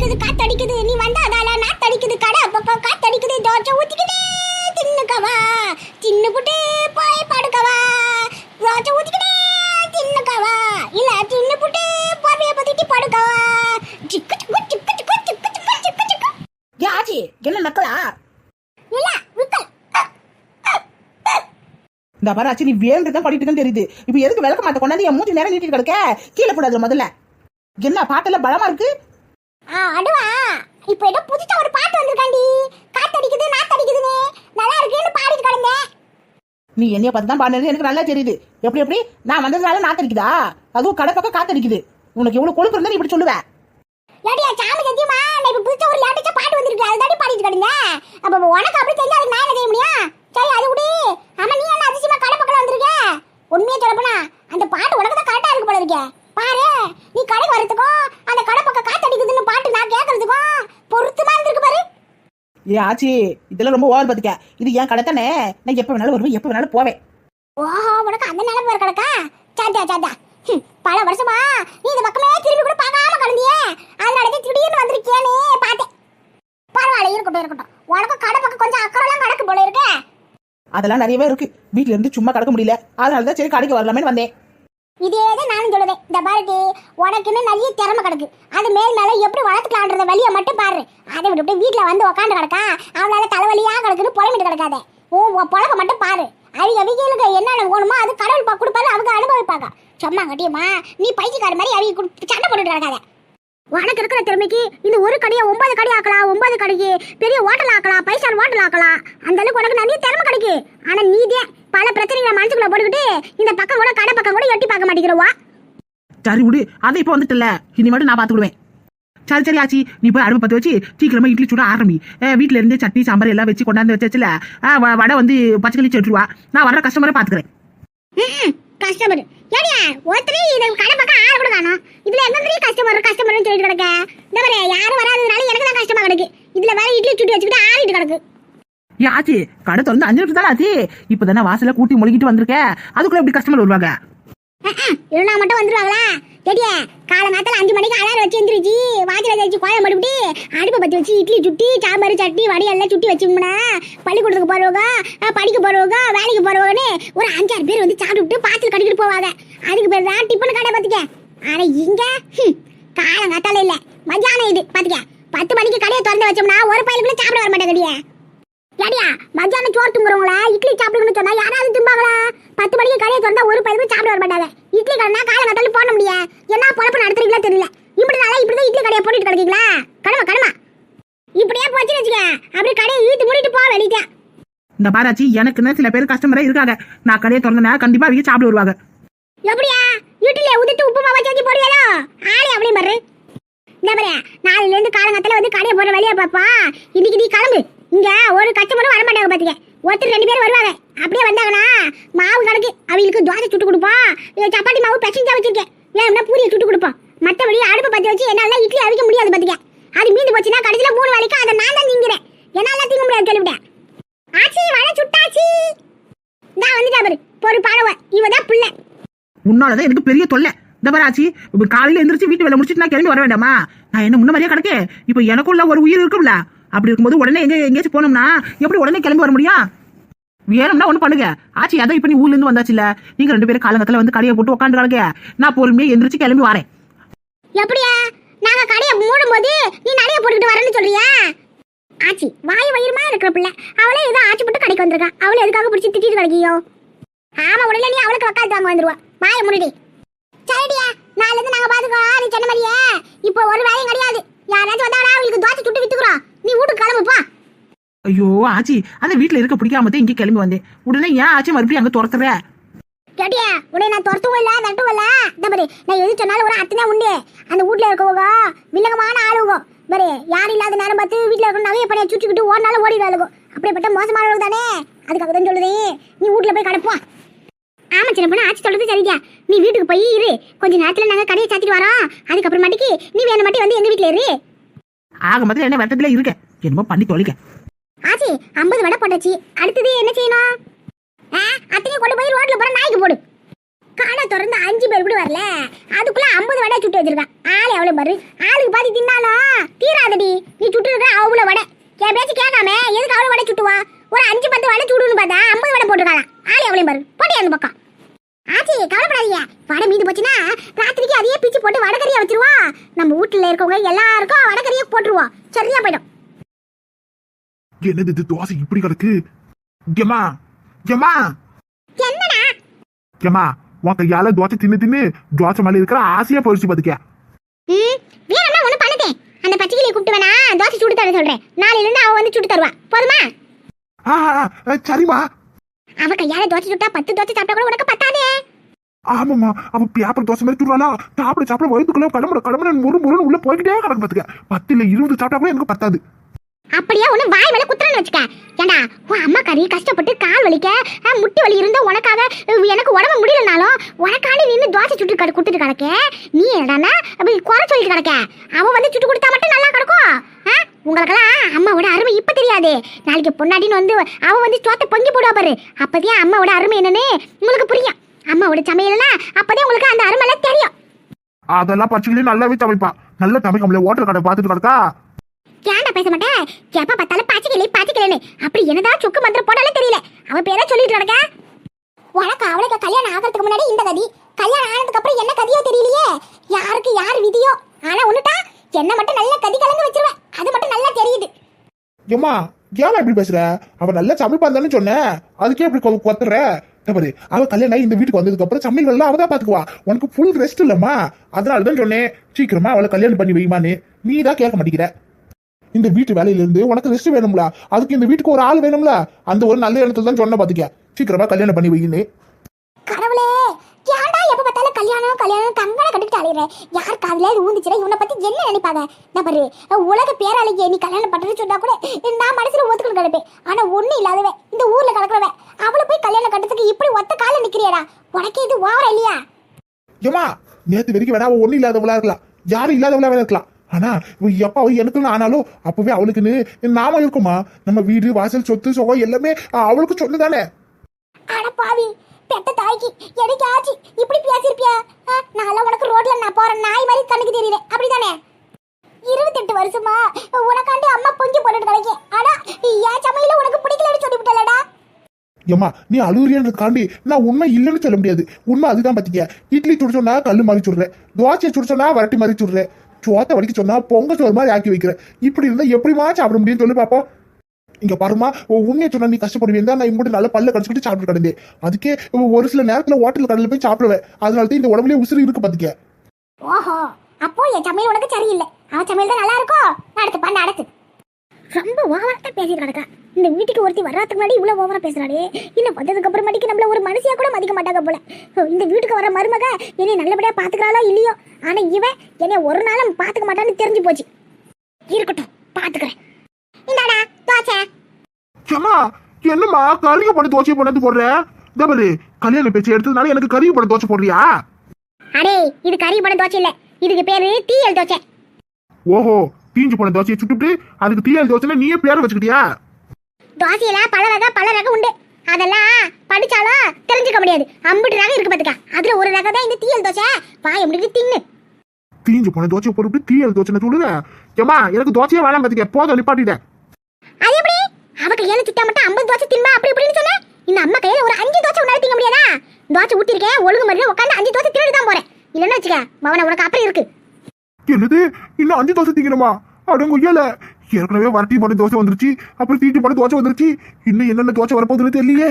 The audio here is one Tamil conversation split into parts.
காத்தடிக்குது காத்தடிக்குது நீ வந்தா அதால நாத்தடிக்குது கடை பக்கம் காத்தடிக்குது தோசை ஊத்திக்கிட்டே தின்னுக்கவா? தின்னுபுட்டு போய் படுக்கவா? தோசை ஊத்திக்கிட்டே தின்னுக்கவா? இல்ல தின்னுபுட்டு போவிய பத்திட்டு படுக்கவா? சிக்கு சிக்கு சிக்கு சிக்கு சிக்கு சிக்கு சிக்கு ஏன் ஆச்சி என்ன நக்கலா? இல்ல விக்கல் இந்த பாரு ஆச்சி நீ வேண்டு தான் பண்ணிட்டு இருக்கேன்னு தெரியுது. இப்போ எதுக்கு விளக்க மாட்ட கொண்டாந்து என் மூஞ்சி நேரம் நீட்டிட்டு கிடக்க? கீழே போடாதுல முதல்ல. என்ன பாட்டெல்லாம் பலமா இருக்கு? அடுவா. இப்போ ஏதோ புதுசா ஒரு பாட்டு வந்திருக்காண்டி. காத்தடிக்குது நாத்தடிக்குதுன்னு. நல்லா இருக்குன்னு பாடிட்டு கிடந்தேன். நீ என்னைய பார்த்து தான் பாடுறது எனக்கு நல்லா தெரியுது. எப்படி எப்படி? நான் வந்ததுனால நாத்தடிக்குதா? அதுவும் கடை பக்கம் காத்தடிக்குது. உனக்கு எவ்வளவு கொழுப்பு இருந்தா நீ இப்படி சொல்லுவ. ஏடியா சாமி சத்தியமா? நான் இப்ப புதுசா ஒரு லேட்டஸ்டா பாட்டு வந்திருக்கு. அதை தாண்டி பாடிட்டு கிடங்க அப்ப உனக்கு அப்படி தெரிஞ்சா அதுக்கு நான் என்ன செய்ய முடியும்? சரி அது விடு. ஆமா நீ என்ன அதிசயமா கடை பக்கம் வந்திருக்க? உண்மையா சொல்லப்போனா அந்த பாட்டு உனக்கு தான் கரெக்டா இருக்கு போல இருக்கே. பாரு நீ கடைக்கு வரதுக்கும் அந்த கடை பக்கம் காத்தடிக்குதுன்னு பாட்டு நான் கேட்கறதுக்கும் பொருத்தமா இருந்திருக்கு பாரு. ஏ ஆச்சி இதெல்லாம் ரொம்ப ஓவர் பார்த்துக்க இது என் கடை தானே? நான் எப்போ வேணாலும் வருவேன் எப்போ வேணாலும் போவேன். ஓஹோ உனக்கு அந்த நிலைமை வேற கிடக்கா சாத்தா ஹம், பல வருஷமா நீ இந்த பக்கமே திரும்பி கூட பார்க்காம கிடந்தியே. அதனால தான் திடீர்னு வந்திருக்கியேன்னு பார்த்தேன். பரவாயில்ல இருக்கட்டும் இருக்கட்டும். உனக்கும் கடை பக்கம் கொஞ்சம் அக்கறைலாம் கிடக்கு போல இருக்கே. அதெல்லாம் நிறையவே இருக்கு. வீட்ல இருந்து சும்மா கிடக்க முடியல. அதனால தான் சரி கடைக்கு வரலாமேன்னு வந்தேன். இதே தான் நானும் சொல்லுவேன். இந்த பாருட்டி உனக்குன்னு நிறைய திறமை கிடக்கு. அது மேல் மேலே எப்படி வளர்த்துக்கலான்றத வழியை மட்டும் பாரு. அதை விட்டு வீட்டில் வந்து உக்காந்து கிடக்கா அவளால தலைவலியாக கிடக்குன்னு புலமிட்டு கிடக்காத. ஓ பொழப்ப மட்டும் பாரு. அது அவிகளுக்கு என்னென்ன வேணுமோ அது கடவுள் பா கொடுப்பாரு அவங்க அனுபவிப்பாங்க. சும்மா கட்டியம்மா நீ பைத்தியக்கார மாதிரி அவங்க குடு- சண்டை போட்டுட்டு கிடக்காத. உனக்கு இருக்கிற திறமைக்கு இந்த ஒரு கடையை ஒன்பது கடை ஆக்கலாம் ஒன்பது கடைக்கு பெரிய ஹோட்டல் ஆக்கலாம் பைசா ஹோட்டல் ஆக்கலாம். அந்த அளவுக்கு உனக்கு நிறைய திறமை கிடைக்கு. ஆனா நீதே பல மனசுக்குள்ள போட்டுக்கிட்டு இந்த பக்கம் கூட கடை பக்கம் கூட எட்டி பார்க்க மாட்டேங்கிறவா? சரி விடு அதை இப்போ வந்துட்டல. இனிமேட்டு நான் பார்த்துக்கிடுவேன். சரி சரி ஆச்சி நீ போய் அடுப்பு பற்ற வச்சு சீக்கிரமா இட்லி சுட ஆரம்பி. வீட்ல இருந்து சட்னி சாம்பார் எல்லாம் வச்சு கொண்டாந்து வச்சாச்சுல. அஹ் வ- வடை வந்து பச்சைக்கிளி செட்டுருவா நான் வர்ற கஸ்டமரை பார்த்துக்கிறேன். கஸ்டமர் ஏடியா ஒருத்தரே இந்த கடை பக்கம் ஆள் கூட காணும். இதுல எங்க கஸ்டமர் கஸ்டமர்னு சொல்லிட்டு கிடக்க? இந்த யாரும் வராததுனால எனக்கு தான் கஷ்டமா கிடக்கு. இதுல வேற இட்லி சுட்டி வச்சுக்கிட்டு ஆடிட்டு கிடக்கு. ஏன் ஆச்சி கடை திறந்து அஞ்சு நிமிஷம் தானே ஆச்சு? இப்போ தானே கூட்டி மொழிகிட்டு வந்திருக்க? அதுக்குள்ள எப்படி கஸ்டமர் வருவாங்க? இருந்தா மட்டும் வந்துருவாங்களா? தெரிய காலங்காத்தால அஞ்சு மணிக்கு அலாரம் வச்சு எந்திரிச்சு வாத்தில வச்சு கோலம் மடுப்பிட்டு அடுப்பை பத்தி வச்சு இட்லி சுட்டி சாம்பார் சட்னி வடை எல்லாம் சுட்டி வச்சுக்கோம்னா பள்ளிக்கூடத்துக்கு போறவங்க படிக்க போறவங்க வேலைக்கு போறவங்கன்னு ஒரு அஞ்சாறு பேர் வந்து சாப்பிட்டு பாத்தில் கட்டிக்கிட்டு போவாங்க. அதுக்கு பேர் தான் டிஃபன் கடை பாத்துக்க. ஆனா இங்க காலம் காலங்காத்தால இல்ல. மத்தியானம் இது பாத்துக்க. பத்து மணிக்கு கடையை திறந்து வச்சோம்னா ஒரு பையனுக்குள்ள சாப்பிட வர மாட்டேங்கடியே ஏடியா மத்தியானம் சோறு துங்குறவங்கள? இட்லி சாப்பிடுங்கன்னு சொன்னா யாராவது திம்பாங்களா? பத்து மணிக்கு கடையை திறந்தா ஒரு பையனுக்கு சாப்பிட வர மாட்டாங்க. இட்லி கடைனா காலங்கத்தால போட முடியாது என்ன பொழப்பு நடத்துறீங்களா தெரியல. இப்படி நாளா இப்படிதான் இட்லி கடையை போட்டுட்டு கிடக்கீங்களா? கடமை கடமை இப்படியே போச்சுன்னு வச்சுக்க அப்படி கடையை இழுத்து மூடிட்டு போ வெளியே இந்த பாராச்சி எனக்குன்னு சில பேர் கஸ்டமரே இருக்காங்க. நான் கடையை திறந்தேன்னா கண்டிப்பா அவங்க சாப்பிட வருவாங்க. எப்படியா? இட்லியை உதிட்டு உப்பு மாவா சேர்த்து போடுவியாலோ ஆளே அப்படியே பாரு. இந்த பாரு நாளையில இருந்து காலங்கத்துல வந்து கடையை போற வழியா பாப்பா இன்னைக்கு நீ கிளம்பு. இங்க ஒரு கஸ்டமரும் வர மாட்டாங்க பாத்துக்க. ஒருத்தர் ரெண்டு பேர் வருவாங்க. அப்படியே வந்தாங்கன்னா மாவு கணக்கு அவங்களுக்கு தோசை சுட்டு கொடுப்போம். சப்பாத்தி மாவு பெசஞ்சா வச்சிருக்கேன். வேணும்னா பூரியை சுட்டு கொடுப்போம். மற்றபடி அடுப்பு பற்றி வச்சு என்னால இட்லி அவிக்க முடியாது பாத்துக்க. அது மீந்து போச்சுன்னா கடைசியில மூணு வேலைக்கு அதை நான் தான் நீங்கிறேன். என்னால தீங்க முடியாது கேள்விட்டேன் ஆச்சி வடை சுட்டாச்சி. நான் வந்துட்டா பாரு. பொறு பாடவ இவதான் பிள்ளை. உன்னாலதான் எனக்கு பெரிய தொல்லை. இந்த பாராச்சி இப்ப காலையில எந்திரிச்சு வீட்டு வேலை முடிச்சிட்டு நான் கிளம்பி வர வேண்டாமா? நான் என்ன முன்ன மாதிரியே கிடக்கே இப்போ எனக்குள்ள ஒரு உயிர் இருக்கும்ல. அப்படி இருக்கும்போது உடனே எங்கே எங்கேயாச்சும் போனோம்னா எப்படி உடனே கிளம்பி வர முடியும்? வேணும்னா ஒன்று பண்ணுங்க. ஆச்சி அதான் இப்ப நீ ஊர்லேருந்து வந்தாச்சுல நீங்கள் ரெண்டு பேரும் காலங்கத்தில் வந்து கடையை போட்டு உட்காந்து கிடக்க நான் பொறுமையாக எந்திரிச்சு கிளம்பி வரேன். எப்படியா? நாங்க கடையை மூடும் போது நீ நிறைய போட்டுக்கிட்டு வரேன்னு சொல்றியா? ஆச்சி வாய் வயிறுமா இருக்கிற பிள்ளை. அவளே ஏதோ ஆச்சி போட்டு கடைக்கு வந்திருக்கா. அவளை எதுக்காக பிடிச்சி திட்டிட்டு கிடைக்கியோ ஆமா உடனே நீ அவளுக்கு வக்கால் தாங்க வந்துருவா. வாய முடிடி. சரிடியா நாளைல இருந்து நாங்க பாத்துக்கோ நீ சொன்ன மாதிரியே இப்போ ஒரு வேலையும் கிடையாது. யாராச்சும் வந்தாடா அவங்களுக்கு தோசை சுட்டு வித்துக்குறோம். நீ வீட்டுக்கு கிளம்புப்பா ஐயோ ஆச்சி அந்த வீட்டுல இருக்க பிடிக்காம தான் இங்க கிளம்பி வந்தேன். உடனே ஏன் ஆச்சி மறுபடியும் அங்க துரத்துற? கேட்டியா உன்னை நான் துரத்துவும் இல்ல தட்டுவும் இல்ல இந்த நான் எது சொன்னாலும் ஒரு அத்தனை உண்டு. அந்த வீட்ல இருக்கவங்க வில்லங்கமான ஆளுங்க. பாரு யாரும் இல்லாத நேரம் பார்த்து வீட்ல இருக்க நகைய படையை சுற்றிக்கிட்டு ஓடினாலும் ஓடிடுவாளுங்க. அப்படிப்பட்ட மோசமானவங்க தானே? அதுக்காக தான் சொல்லுதே. நீ வீட்ல போய் கிடப்பா. ஆமா சின்ன பொண்ணு ஆச்சு சொல்றது சரியா நீ வீட்டுக்கு போய் இரு. கொஞ்ச நேரத்துல நாங்க கடையை சாத்திட்டு வரோம். அதுக்கப்புறமாட்டிக்கு நீ வேணும் மட்டும் வந்து எங்க வீட்ல இரு. ஆக மொத்தம் என்ன வருத்தத்துல இருக்க? என்னமோ பண்ணி தொலைக்க. ஆச்சி ஐம்பது வடை போட்டாச்சு. அடுத்தது என்ன செய்யணும்? ஆ, அத்தனையும் கொண்டு போய் ரோட்ல போற நாய்க்கு போடு. கடை திறந்து அஞ்சு பேர் கூட வரல. அதுக்குள்ள ஐம்பது வடை சுட்டு வச்சிருக்கான் ஆள் எவ்வளவு பாரு? ஆளுக்கு பாதி தின்னாலும் தீராதடி. நீ சுட்டு இருக்க அவ்வளவு வடை. என் பேச்சு கேட்காம எதுக்கு அவ்வளவு வடை சுட்டுவா? ஒரு அஞ்சு பத்து வடை சுடுன்னு பார்த்தா ஐம்பது வடை போட்டுருக்காங்க ஆள் எவ்வளவு பாரு? போட்டி அந்த பக்கம். ஆச்சி கவலைப்படாதீங்க. வடை மீந்து போச்சுன்னா ராத்திரிக்கு அதையே பிச்சு போட்டு வடை வடகறியா வச்சிருவா. நம்ம வீட்டுல இருக்கவங்க எல்லாருக்கும் வடகறியா போட்டுருவோம் சரியா போயிடும். என்னது இது தோசை இப்படி கிடக்கு? ஏமா ஏமா என்னடா? ஏமா உன் கையால தோசை தின்னு தின்னு தோசை மேல இருக்கிற ஆசையா போயிடுச்சு பாத்துக்க. ம் வேணும்னா ஒண்ணு பண்ணுதேன் அந்த பச்சைக்கிளியை கூப்பிட்டு வேணா தோசை சுட்டு தர சொல்றேன். நாளையில இருந்து அவ வந்து சுட்டு தருவா. போதுமா? சரிம்மா. அவ கையால தோசை சுட்டா பத்து தோசை சாப்பிட்டா கூட உனக்கு பத்தாதே. ஆமாம்மா அவன் பேப்பர் தோசை மாதிரி துடுறாளா சாப்பிட சாப்பிட வயிற்றுக்குள்ள கடமுட கடமுட முறு முருன்னு உள்ள போய்கிட்டே கிடக்கு பார்த்துக்க பத்து இல்லை இருபது சாப்பிட்டா கூட எனக்கு பத்தாது. அப்படியே ஒண்ணு வாய் மேல குத்துறேன்னு வச்சுக்க. ஏண்டா உன் அம்மா கறி கஷ்டப்பட்டு கால் வலிக்க ஆ, முட்டி வலி இருந்தா உனக்காக எனக்கு உடம்பு முடியலனாலும் உனக்காண்டி நின்று தோசை சுட்டு கடை கொடுத்துட்டு கிடக்க. நீ என்னடான்னா அப்படி குறை சொல்லிட்டு கிடக்க. அவன் வந்து சுட்டு கொடுத்தா மட்டும் நல்லா கிடக்கும். ஆ? உங்களுக்கெல்லாம் அம்மாவோட அருமை இப்போ தெரியாது. நாளைக்கு பொண்டாட்டின்னு வந்து அவன் வந்து சோத்தை பொங்கி போடுவா பாரு. அப்பதான் அம்மாவோட அருமை என்னன்னு உங்களுக்கு புரியும். அம்மாவோட சமையல்னா அப்பதான் உங்களுக்கு அந்த அருமை தெரியும். அதெல்லாம் பச்சைகளே நல்லாவே சமைப்பா. நல்ல சமைக்கல ஹோட்டல் கடை பார்த்துட்டு கிடக்கா? ஏன்டா பேச மாட்டேன் எப்ப பார்த்தாலும் பாச்சிக்கலே பாச்சிக்கலேன்னு அப்படி என்னதான் சுக்கு மந்திரம் போட்டாலும் தெரியல. அவ பேரை சொல்லிட்டு கிடக்க? உனக்கு அவளுக்கு கல்யாணம் ஆகிறதுக்கு முன்னாடி இந்த கதி. கல்யாணம் ஆனதுக்கு அப்புறம் என்ன கதியோ தெரியலையே. யாருக்கு யார் விதியோ? ஆனா ஒண்ணுட்டா என்ன மட்டும் நல்ல கதி கலந்து வச்சிருவேன் அது மட்டும் நல்லா தெரியுது. ஏமா ஏமா இப்படி பேசுற? அவ நல்ல சமைப்பான் தானே சொன்னேன் அதுக்கே இப்படி கொத்துற? பாரு அவ கல்யாணம் ஆகி இந்த வீட்டுக்கு வந்ததுக்கு அப்புறம் சமையல் எல்லாம் அவதான் பாத்துக்குவா. உனக்கு ஃபுல் ரெஸ்ட் இல்லம்மா. அதனால தான் சொன்னேன். சீக்கிரமா அவளை கல்யாணம் பண்ணி வைமான்னு நீ தான் கேட்க மாட்டேங்கிற. இந்த வீட்டு வேலையில இருந்து உனக்கு ரெஸ்ட் வேணும்ல. அதுக்கு இந்த வீட்டுக்கு ஒரு ஆள் வேணும்ல. அந்த ஒரு நல்ல இடத்துல தான் சொன்ன பாத்துக்க. சீக்கிரமா கல்யாணம் பண்ணி வைன்னு. கடவுளே! கல்யாணம் கல்யாணம் கங்கண கட்டிட்டு அலையிற. யார் காதுல இது ஊந்துச்சுனா இவனை பத்தி என்ன நினைப்பாங்க? நான் பாரு உலக பேராளிக்கு நீ கல்யாணம் பண்றேன்னு சொன்னா கூட நான் மனசுல ஒத்துக்கணும் கிடப்பேன் ஆனா ஒண்ணு இல்லாதவன் இந்த ஊர்ல கிடக்குறவன் அவளை போய் கல்யாணம் கட்டுறதுக்கு இப்படி ஒத்த கால நிக்கிறியாடா? உனக்கு இது ஓவரா இல்லையா? ஏமா நேத்து வரைக்கும் வேணா ஒண்ணு இல்லாதவளா இருக்கலாம். யாரும் இல்லாதவளா வேணா இருக்கலாம். ஆனா எப்ப எனக்குன்னு ஆனாலும் அப்பவே அவளுக்குன்னு நாம இருக்குமா நம்ம வீடு வாசல் சொத்து சுகம் எல்லாமே அவளுக்கு சொன்னதானே? அட பாவி பெத்த தாய்க்கு எனக்கு ஆச்சு இப்படி பேசிருப்பியா நான் நான்லாம் உனக்கு ரோட்ல நான் போறேன் நாய் மாதிரி கண்ணுக்கு தெரியுறேன் அப்படிதானே? இருபத்தெட்டு வருஷமா உனக்காண்டி அம்மா பொங்கி போட்டுட்டு கிடைக்கும் ஆனா என் சமையல உனக்கு பிடிக்கலன்னு சொல்லிவிட்டலடா. ஏமா நீ அழுகுறியன்றதுக்காண்டி நான் உண்மை இல்லைன்னு சொல்ல முடியாது. உண்மை அதுதான் பாத்தீங்க. இட்லி சுடிச்சோன்னா கல்லு மாதிரி சுடுறேன் தோசையை சுடிச்சோன்னா வரட்டி மாதிரி சுடுறேன் சோத்தை வடிக்க சொன்னா பொங்க சோறு மாதிரி ஆக்கி வைக்கிறேன் இப்படி இருந்தா எப்படிமா சாப்பிட முடியும்னு சொல்லி பாப்போம். இங்க பாருமா உன் உண்மையை சொன்னா நீ கஷ்டப்படுவேன் தான் நான் இங்கிட்ட நல்லா பல்ல கடிச்சுக்கிட்டு சாப்பிட்டு கிடந்தேன். அதுக்கே ஒரு சில நேரத்துல ஹோட்டல் கடையில் போய் சாப்பிடுவேன். அதனால தான் இந்த உடம்புலயே உசுறு இருக்கு பாத்துக்க. ஓஹோ அப்போ என் சமையல் உனக்கு சரியில்லை. அவன் சமையல் தான் நல்லா இருக்கும் நடத்துப்பா நடத்து. ரொம்ப ஓவரா பேசிட்டு கிடக்கா. இந்த வீட்டுக்கு ஒருத்தி வர்றதுக்கு முன்னாடி இவ்வளவு ஓவரா பேசுறாளே. இன்னும் வந்ததுக்கு அப்புறமாட்டிக்கு நம்மள ஒரு மனுஷியா கூட மதிக்க மாட்டாங்க போல. இந்த வீட்டுக்கு வர மருமக என்னை நல்லபடியா பாத்துக்கிறாளோ இல்லையோ? ஆனா இவன் என்னை ஒரு நாளும் பாத்துக்க மாட்டான்னு தெரிஞ்சு போச்சு. இருக்கட்டும் பாத்துக்கிறேன். இந்தாடா. தோசை ஏமா என்னம்மா கறியை பண்ணி தோசையை பண்ணது போடுற? பாரு கல்யாண பேச்சு எடுத்ததுனால எனக்கு கறியை பண்ண தோசை போடுறியா? அடே இது கறி பட தோசை இல்ல. இதுக்கு பேரு தீயல் தோசை. ஓஹோ தீஞ்சு போன தோசையை சுட்டுட்டு அதுக்கு தீயால் தோசைன்னா நீயே பேரை வச்சுக்கிட்டியா? தோசையில பல வகை பல ரகம் உண்டு. அதெல்லாம் படிச்சாலும் தெரிஞ்சுக்க முடியாது. அம்புட்டு ரகம் இருக்கு பாத்துக்க. அதுல ஒரு ரகம் தான் இந்த தீயல் தோசை. வாய முடிக்கு தின்னு. தீஞ்சு போன தோசையை போட்டுட்டு தீயல் தோசைன்னு சொல்லுற? ஏமா எனக்கு தோசையே வேணாம் பாத்துக்க. போதும் நிப்பாட்டிட்டேன். அது எப்படி? அவ கையால திட்டா மட்டும் ஐம்பது தோசை தின்பா அப்படி இப்படின்னு சொன்ன? இந்த அம்மா கையில ஒரு அஞ்சு தோசை உன்னால திங்க முடியாதா? தோசை ஊத்திருக்கேன் ஒழுங்கு மாதிரி உட்காந்து அஞ்சு தோசை திருடி தான் போறேன். இல்லைன்னு வச்சுக்க மவன உனக்கு அப்புறம் இருக்கு. என்னது? இன்னும் அஞ்சு தோசை திங்கணுமா? அடங்கு ஐயால ஏற்கனவே வரட்டி போன தோசை வந்துருச்சு அப்புறம் தீட்டு போன தோசை வந்துருச்சு. இன்னும் என்னென்ன தோசை வரப்போகுதுன்னு தெரியலையே.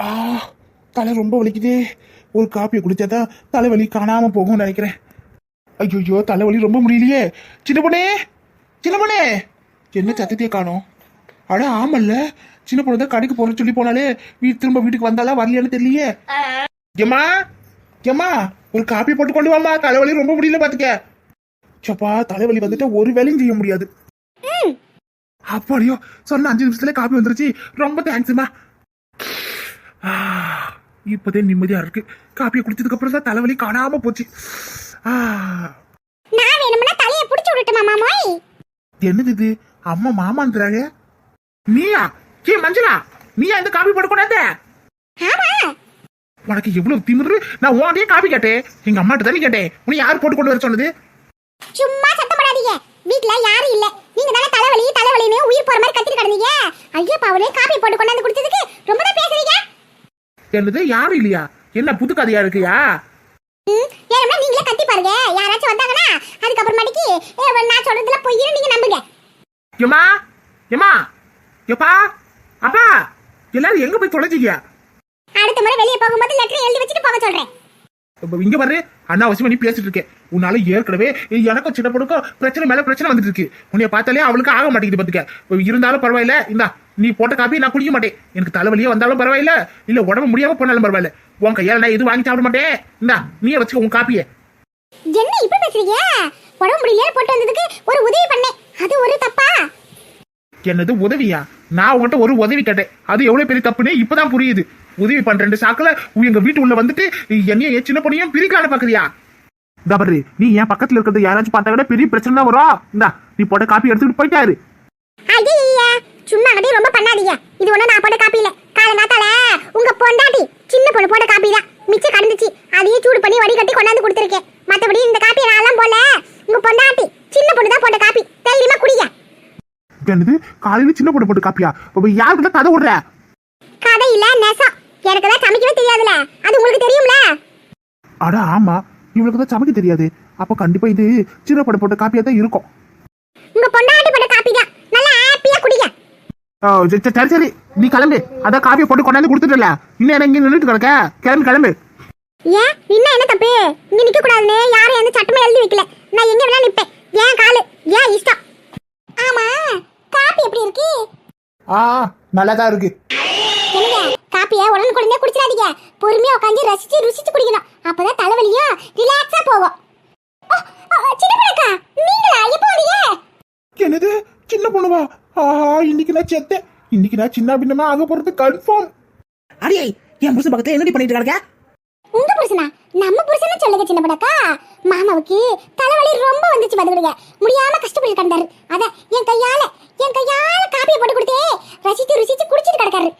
ஆ தலை ரொம்ப வலிக்குதே. ஒரு காப்பியை குடிச்சாதான் தலைவலி காணாம போகும்னு நினைக்கிறேன். ஐயோ தலைவலி ரொம்ப முடியலையே. சின்ன பொண்ணே சின்ன பொண்ணே. என்ன சத்தத்தையே காணோம். அட ஆமல்ல. சின்ன பொண்ணு தான் கடைக்கு போறேன்னு சொல்லி போனாலே வீ திரும்ப வீட்டுக்கு வந்தாலா வரலையான்னு தெரியலையே. ஏம்மா ஏம்மா ஒரு காப்பி போட்டு கொண்டு வாமா தலைவலி ரொம்ப முடியல பாத்துக்க. சப்பா தலைவலி வந்துட்டு ஒரு வேலையும் செய்ய முடியாது. அப்படியோ சொன்ன அஞ்சு நிமிஷத்துல காப்பி வந்துருச்சு. ரொம்ப தேங்க்ஸ்மா இப்போதே நிம்மதியா இருக்கு. காப்பியை குடிச்சதுக்கு அப்புறம் தான் தலைவலி காணாம போச்சு. நான் வேணும்னா தலையை புடிச்சு மாமோய்? என்னது இது? அம்மா மாமான்றாங்க? நீயா ஏ மஞ்சளா? நீயா இந்த காப்பி போடக்கூடாது உனக்கு எவ்வளவு திமிரு? நான் உன்கிட்டயே காப்பி கேட்டேன். எங்க அம்மாட்ட தானே கேட்டேன். உன்னை யார் போட்டு கொண்டு வர சொன்னது? சும்மா சத்தம் போடாதீங்க. வீட்ல யாரும் இல்ல. நீங்க தானே தலைவலி தலைவலின்னு உயிர் போற மாதிரி கத்திட்டு கிடந்தீங்க. ஐயோ பாவலே காப்பி போட்டு கொண்டாந்து குடிச்சதுக்கு ரொம்ப தான் பேசுறீங்க. என்னது யாரும் இல்லையா? என்ன புது கதையா இருக்குயா? ஏன்னா நீங்களே கத்தி பாருங்க. யாராச்சும் வந்தாங்கன்னா அதுக்கப்புறமாட்டிக்கு ஏ, நான் சொல்றதுல பொய் நீங்க நம்புங்க. ஏமா ஏமா எப்பா? அப்பா எல்லாரும் எங்க போய் தொலைச்சிக்க அடுத்த முறை வெளியே போகும்போது லெட்டர் எழுதி வச்சுட்டு போக சொல்றேன். இப்ப இங்க பாரு அண்ணாவசியமா நீ பேசிட்டு இருக்கேன் உன்னால ஏற்கனவே எனக்கும் சின்ன பொண்ணுக்கும் பிரச்சனை மேல பிரச்சனை வந்துட்டு இருக்கு. உன்னைய பார்த்தாலே அவளுக்கு ஆக மாட்டேங்குது பாத்துக்க. இருந்தாலும் பரவாயில்ல. இந்தா நீ போட்ட காப்பி நான் குடிக்க மாட்டேன். எனக்கு தலைவலியே வந்தாலும் பரவாயில்ல. இல்ல உடம்பு முடியாம போனாலும் பரவாயில்ல. உன் கையால நான் எதுவும் வாங்கி சாப்பிட மாட்டேன். இந்தா நீயே வச்சுக்க உன் காப்பியை என்ன இப்ப பேசுறீங்க? உடம்பு முடியல போட்டு வந்ததுக்கு ஒரு உதவி பண்ணேன். அது ஒரு தப்பா? என்னது உதவியா? நான் உங்கள்கிட்ட ஒரு உதவி கேட்டேன். அது எவ்வளவு பெரிய தப்புன்னு இப்பதான் புரியுது. உதவி பண்றேன் சாக்குல எங்க வீட்டு உள்ள வந்துட்டு என்னைய சின்ன பொண்ணையும் பிரிக்கான பாக்குறியா? தபரு நீ என் பக்கத்துல இருக்கிறது யாராச்சும் பார்த்தா கூட பெரிய பிரச்சனை தான் வரும். இந்தா நீ போட்ட காப்பி எடுத்துட்டு போயிட்டாரு சும்மா அப்படியே ரொம்ப பண்ணாதீங்க. இது ஒண்ணு நான் போட்ட காப்பி இல்ல காலங்காத்தால உங்க பொண்டாட்டி சின்ன பொண்ணு போட்ட காப்பி தான். மிச்சம் கடந்துச்சு. அதையே சூடு பண்ணி வடிகட்டி கொண்டாந்து கொடுத்துருக்கேன். மத்தபடி இந்த காப்பியை நான் எல்லாம் போல உங்க பொண்டாட்டி சின்ன பொண்ணு தான் போட்ட காப்பி. தைரியமா குடிங்க. என்னது? காலையில சின்ன பொண்ணு போட்டு காப்பியா? அப்ப யாருக்கிட்ட கதை விடுற கதை இல்ல நெசம். எனக்கு தான் சமைக்கவே தெரியாதுல. அது உங்களுக்கு தெரியும்ல? அட ஆமா. இவளுக்கு தான் சமைக்க தெரியாது. அப்ப கண்டிப்பா இது சின்ன பொண்ணு போட்ட காப்பியா தான் இருக்கும். உங்க பொண்டாட்டி போட்ட காப்பி தான். நல்லா ஹாப்பியா குடிங்க. சரி, சரி சரி நீ கிளம்பு. அதான் காப்பியை போட்டு கொண்டாந்து கொடுத்துட்டல இன்னும் என்ன இங்க நின்றுட்டு கிடக்க? கிளம்பு கிளம்பு. ஏன்? இன்னும் என்ன தப்பு? இங்க நிக்க கூடாதுன்னு யாரும் எந்த சட்டமும் எழுதி வைக்கல. நான் எங்க வேணா நிப்பேன். ஏன் காலு? ஏன் இஷ்டம்? ஆமா. காப்பி எப்படி இருக்கு? ஆ நல்லா தான் இருக்கு. என்னங்க காப்பியை உடனே குடனே குடிச்சிடாதீங்க. பொறுமையா உட்காந்து ரசிச்சு ருசிச்சு குடிக்கணும். அப்பதான் தலைவலியும் ரிலாக்ஸா போகும். சின்ன பழக்கா நீங்களா? எப்போ வந்தீங்க? என்னது? சின்ன பொண்ணுவா? ஆஹா இன்னைக்கு நான் செத்தேன். இன்னைக்கு நான் சின்ன பின்னமா ஆக போறது கன்ஃபார்ம் அடியே என் புருஷன் பக்கத்துல என்னடி பண்ணிட்டு கிடக்க உங்க புருஷனா? நம்ம புருஷனை சொல்லுங்க சின்ன படக்கா. மாமாவுக்கு தலைவலி ரொம்ப வந்துச்சு பாத்துக்கிடுங்க. முடியாம கஷ்டப்பட்டு கிடந்தாரு. அத என் கையால என் கையால காப்பியை போட்டு கொடுத்தே ரசிச்சு ருசிச்சு குடிச்சிட்டு கிடக்காரு.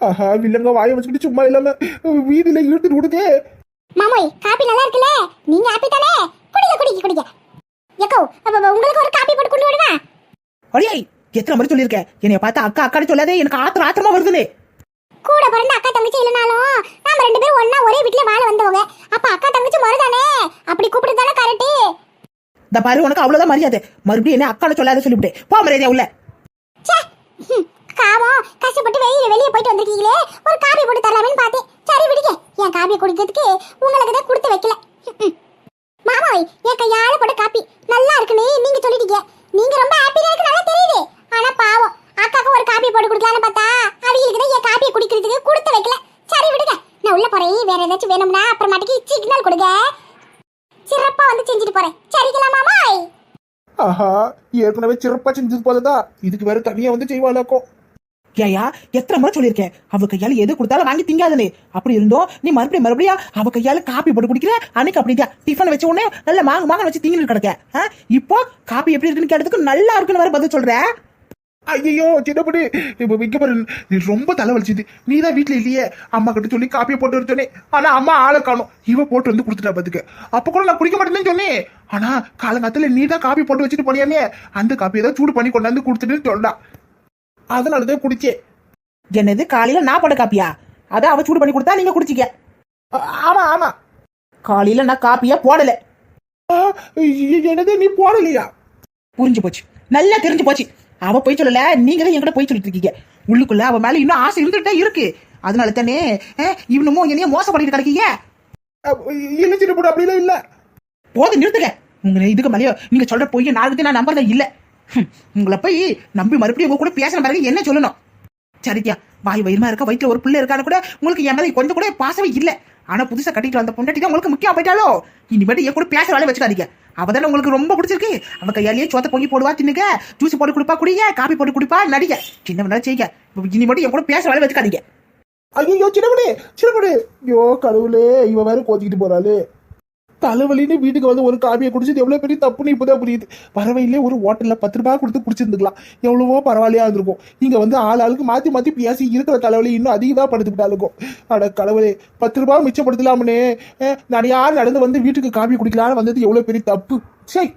ஆஹா வில்லங்க வாயை வச்சுக்கிட்டு சும்மா இல்லாம வீதியில இழுத்துட்டு விடுதே மாமோய் காப்பி நல்லா இருக்குல்ல? நீங்க ஹாப்பி தானே குடிங்க குடிங்க. குடிங்க அப்ப உங்களுக்கு ஒரு காப்பி போட்டு கொண்டு வருவா? அடியே எத்தனை முறை சொல்லியிருக்கேன்? என்னைய பார்த்தா அக்கா அக்கான்னு சொல்லாதே எனக்கு ஆத்திரம் ஆத்திரமா வருதுன்னு. கூட பிறந்த அக்கா தங்கச்சி இல்லனாலும் நாம ரெண்டு பேரும் ஒண்ணா ஒரே வீட்ல வாழ வந்தவங்க. அப்ப அக்கா தங்கச்சி முறைதானே அப்படி கூப்பிட்டு தானே கரெக்ட் இந்த பாரு உனக்கு அவ்வளவுதான் மரியாதை. மறுபடியும் என்ன அக்கான்னு சொல்லாத சொல்லிவிட்டேன். போ மரியாதையா உள்ள. காமம். கஷ்டப்பட்டு வெளியில வெளியே போயிட்டு வந்திருக்கீங்களே. ஒரு காபி போட்டு தரலாமேன்னு பார்த்தேன். சரி விடுங்க. என் காபி குடிக்கிறதுக்கு உங்களுக்கு தான் கொடுத்து வைக்கல. ம். மாமாய் என் கையால போட்ட காப்பி நல்லா இருக்குன்னு நீங்க சொல்லிட்டீங்க. நீங்க ரொம்ப ஹாப்பியா இருக்கு நல்லா தெரியுது. ஆனா பாவம். அக்காக்கு ஒரு காப்பி போட்டு கொடுக்கலான்னு பார்த்தா அவங்களுக்கு தான் என் காப்பியை குடிக்கிறதுக்கு கொடுத்து வைக்கல. சரி விடுங்க. நான் உள்ள போறேன். வேற ஏதாச்சும் வேணும்னா அப்புறமாட்டிக்கு சிக்னல் கொடுங்க. சிறப்பா வந்து செஞ்சுட்டு போறேன். சரிங்களா மாமாய்? ஆஹா ஏற்கனவே சிறப்பா செஞ்சது போலதான். இதுக்கு வேற தனியா வந்து செய்வாளாக்கும் ஏயா எத்தனை முறை சொல்லியிருக்கேன் அவ கையால எது கொடுத்தாலும் வாங்கி திங்காதனே அப்படி இருந்தோம் நீ மறுபடியும் மறுபடியும் அவ கையால காப்பி போட்டு குடிக்கிற? அன்னைக்கு அப்படிதான் டிஃபன் வச்ச உடனே நல்ல மாங்க மாங்க வச்சு திங்கிட்டு கிடக்க? இப்போ காப்பி எப்படி இருக்குன்னு கேட்டதுக்கு நல்லா இருக்குன்னு வேற பதில் சொல்ற. ஐயோ சின்னப்படி இப்ப நீ ரொம்ப தலைவலிச்சுது. நீ தான் வீட்டுல இல்லையே. அம்மா கிட்ட சொல்லி காப்பியை போட்டு வர சொன்னேன். ஆனா அம்மா ஆளை காணும். இவ போட்டு வந்து கொடுத்துட்டா பாத்துக்க. அப்ப கூட நான் குடிக்க மாட்டேன்னு சொன்னேன். ஆனா காலங்காத்துல நீ தான் காப்பி போட்டு வச்சுட்டு போனியாமே அந்த காப்பியை தான் சூடு பண்ணி கொண்டாந்து கொடுத்துட்டு சொன்னா. அதனாலதான் குடிச்சேன். என்னது காலையில நான் போட்ட காப்பியா? அதான் அவ சூடு பண்ணி கொடுத்தா நீங்க குடிச்சிக்க. ஆமா ஆமா. காலையில நான் காப்பியா போடல. என்னது நீ போடலையா? புரிஞ்சு போச்சு. நல்லா தெரிஞ்சு போச்சு. அவ போய் சொல்லல நீங்க தான் என்கிட்ட போய் சொல்லிட்டு இருக்கீங்க உள்ளுக்குள்ள அவ மேல இன்னும் ஆசை இருந்துட்டே இருக்கு. அதனால தானே இவனுமோ என்னைய மோசம் பண்ணிட்டு கிடைக்கீங்க? இல்ல சின்ன பொண்ணு அப்படிலாம் இல்ல. போதும் நிறுத்துங்க. உங்களை இதுக்கு மேலேயோ நீங்க சொல்ற பொய்ய நாளுக்கு நான் நம்புறதா இல்ல. உங்களை போய் நம்பி மறுபடியும் உங்க கூட பேசுற பிறகு என்ன சொல்லணும்? சரித்தியா வாய் வயிறுமா இருக்க வயிற்றுல ஒரு பிள்ளை இருக்கான்னு கூட உங்களுக்கு என் மேல கொஞ்சம் கூட பாசமே இல்ல. ஆனா புதுசா கட்டிட்டு வந்த பொண்டாட்டி தான் உங்களுக்கு முக்கியம் போயிட்டாலோ இனிமேட்டு என் கூட பேசுற வேலை வச்சுக்காதீங்க. அவ தானே உங்களுக்கு ரொம்ப பிடிச்சிருக்கு? அவ கையாலேயே சோத்த பொங்கி போடுவா தின்னுங்க ஜூஸ் போட்டு கொடுப்பா குடிங்க. காபி போட்டு குடிப்பா நடிங்க. சின்ன வேணா செய்யுங்க. மட்டும் என் கூட பேசுற வேலை வச்சுக்காதீங்க. ஐயோ சின்னப்படி சின்னப்படி ஐயோ கடவுளே இவன் வேற கோச்சிக்கிட்டு போறாளே. தலைவலின்னு வீட்டுக்கு வந்து ஒரு காபியை குடிச்சது எவ்வளோ பெரிய தப்புன்னு இப்போதான் புரியுது. பரவாயில்லே ஒரு ஹோட்டலில் பத்து ரூபாய் கொடுத்து குடிச்சிருந்துக்கலாம். எவ்வளவோ பரவாயில்லையா இருந்திருக்கும். இங்கே வந்து ஆள் ஆளுக்கு மாற்றி மாற்றி பேசி இருக்கிற தலைவலி இன்னும் அதிகமாக படுத்துக்கிட்டாலுக்கும் அட கடவுளே பத்து ரூபாய் மிச்சப்படுத்தலாம்னே நிறையா நான் யார் நடந்து வந்து வீட்டுக்கு காபி குடிக்கலான்னு வந்தது எவ்வளோ பெரிய தப்பு. சரி